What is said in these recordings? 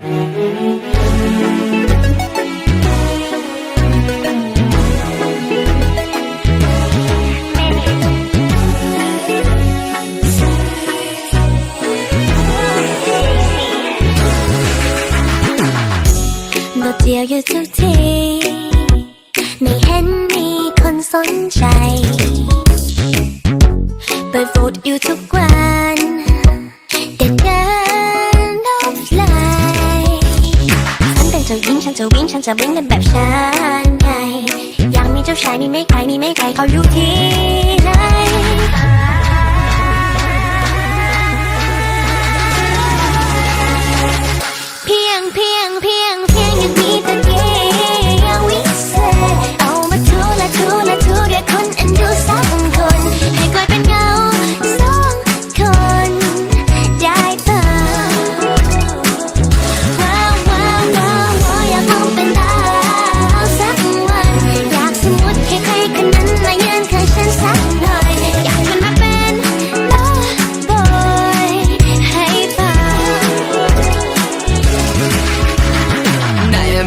โดดเดี่ยวอยู่ทุกที ไม่เห็นมีคนสนใจ เปิดโฟูดอยู่ทุกวัน ฉันจะวิ่งฉันจะวิ่งในแบบฉันไงอยากมีเจ้าชายมีไม่ใครมีไม่ใครเขาอยู่ที่ไหน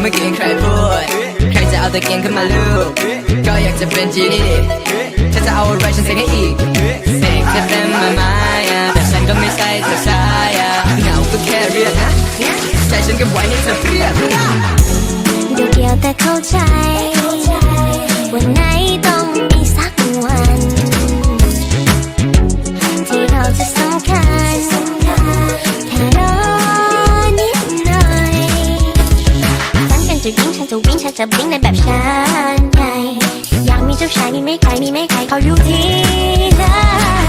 ไหนเมื่อกี้ใครพูดใครจะเอาตะเกียงขึ้นมาลูบก็อยากจะเป็นจีนี่ถ้าจะเอาอะไรฉันเสกให้อีกเสกให้เต็มมามายาแต่ฉันก็ไม่ใช่เธอชายาเหงาก็แค่เรียกนะใจฉันก็ไหวให้เธอเพียบดี๋ยวเดียวแต่เข้าใจ วันไหนต้องมีสักวัน จะวิ่งฉันจะวิ่งในแบบฉันไงอยากมีเจ้าชายมีไม่ใครมีไม่ใครเขาอยู่ที่ไหน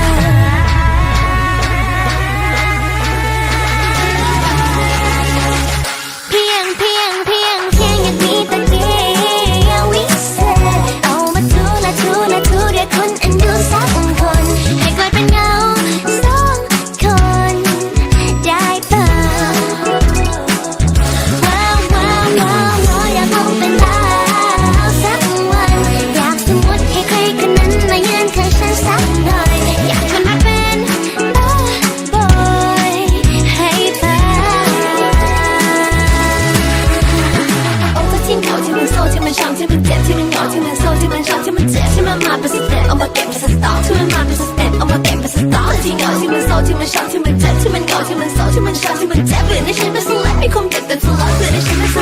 มันเจ็บที่มันเก่าที่มันเศร้าที่มันชาที่มันเจ็บเปลี่ยนให้ฉันเป็นสลายมีความเด็กแต่ทะเลาะเปลี่ยนให้ฉันเป็นส